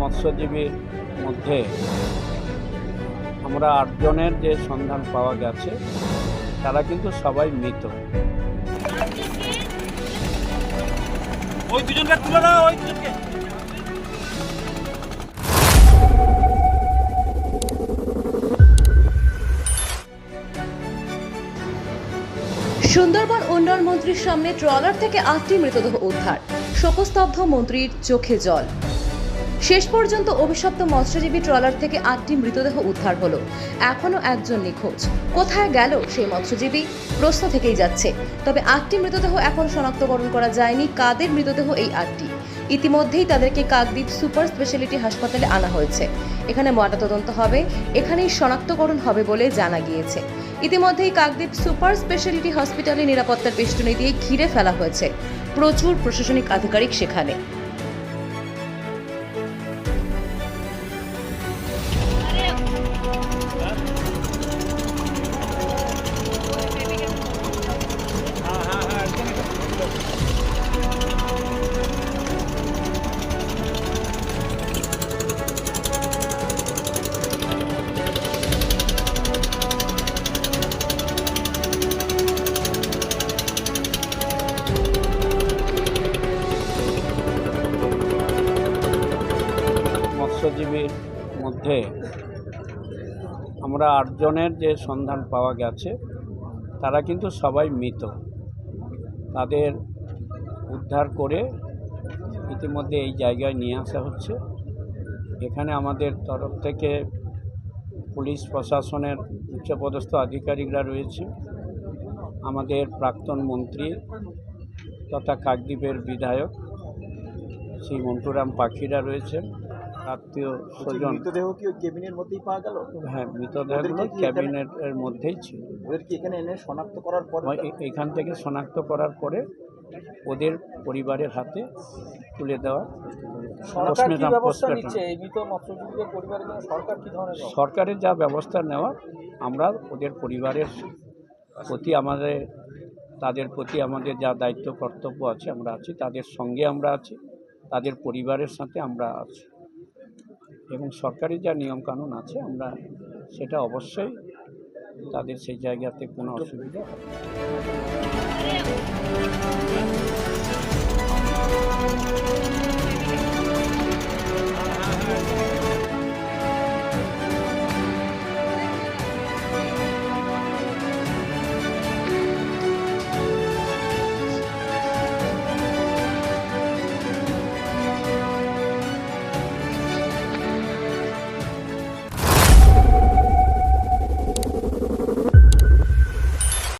মৎস্যজীবীর মধ্যে আমরা আটজনের যে সন্ধান পাওয়া গেছে তারা কিন্তু সবাই মৃত। ওই দুজনকে তুলে দাও ওই দুজনকে। সুন্দরবন উন্নয়ন মন্ত্রীর সামনে ট্রলার থেকে আটটি মৃতদেহ উদ্ধার। শোকস্তব্ধ মন্ত্রীর চোখে জল। শেষ পর্যন্ত অভিশপ্ত মৎস্যজীবী ট্রলার থেকে আটটি মৃতদেহ উদ্ধার হলো। এখনও একজন নিখোঁজ। কোথায় গেল সেই মৎস্যজীবী? প্রশ্ন থেকেই যাচ্ছে। তবে আটটি মৃতদেহ এখন শনাক্তকরণ করা যায়নি। কাদের মৃতদেহ এই আটটি? ইতিমধ্যেই তাদেরকে কাকদ্বীপ সুপার স্পেশালিটি হাসপাতালে আনা হয়েছে। এখানে ময়নাতদন্ত হবে। এখানেই শনাক্তকরণ হবে বলে জানা গিয়েছে। ইতিমধ্যেই কাকদ্বীপ সুপার স্পেশালিটি হসপিটালে নিরাপত্তার বেষ্টনী দিয়ে ঘিরে ফেলা হয়েছে। প্রচুর প্রশাসনিক আধিকারিক সেখানে। মৎস্যজীবীর মধ্যে আমরা আটজনের যে সন্ধান পাওয়া গেছে, তারা কিন্তু সবাই মৃত। তাদের উদ্ধার করে ইতিমধ্যে এই জায়গায় নিয়ে আসা হচ্ছে। এখানে আমাদের তরফ থেকে পুলিশ প্রশাসনের উচ্চপদস্থ আধিকারিকরা রয়েছে। আমাদের প্রাক্তন মন্ত্রী তথা কাকদ্বীপের বিধায়ক শ্রী মন্টুরাম পাখিরা রয়েছেন। আত্মীয় স্বজন। মৃতদেহ কি কেবিনের মধ্যেই পাওয়া গেল? হ্যাঁ মৃতদেহগুলো ক্যাবিনেটের মধ্যেই ছিল। ওদের কি এখানে এনে শনাক্ত করার পর? এখান থেকে শনাক্ত করার পরে ওদের পরিবারের হাতে তুলে দেওয়া? সরকারের যা ব্যবস্থা নেওয়া আমরা ওদের পরিবারের প্রতি আমাদের তাদের প্রতি আমাদের যা দায়িত্ব কর্তব্য আছে আমরা আছি। তাদের সঙ্গে আমরা আছি। তাদের পরিবারের সাথে আমরা আছি। এবং সরকারি যা নিয়মকানুন আছে আমরা সেটা অবশ্যই তাদের সেই জায়গাতে কোনো অসুবিধা হবে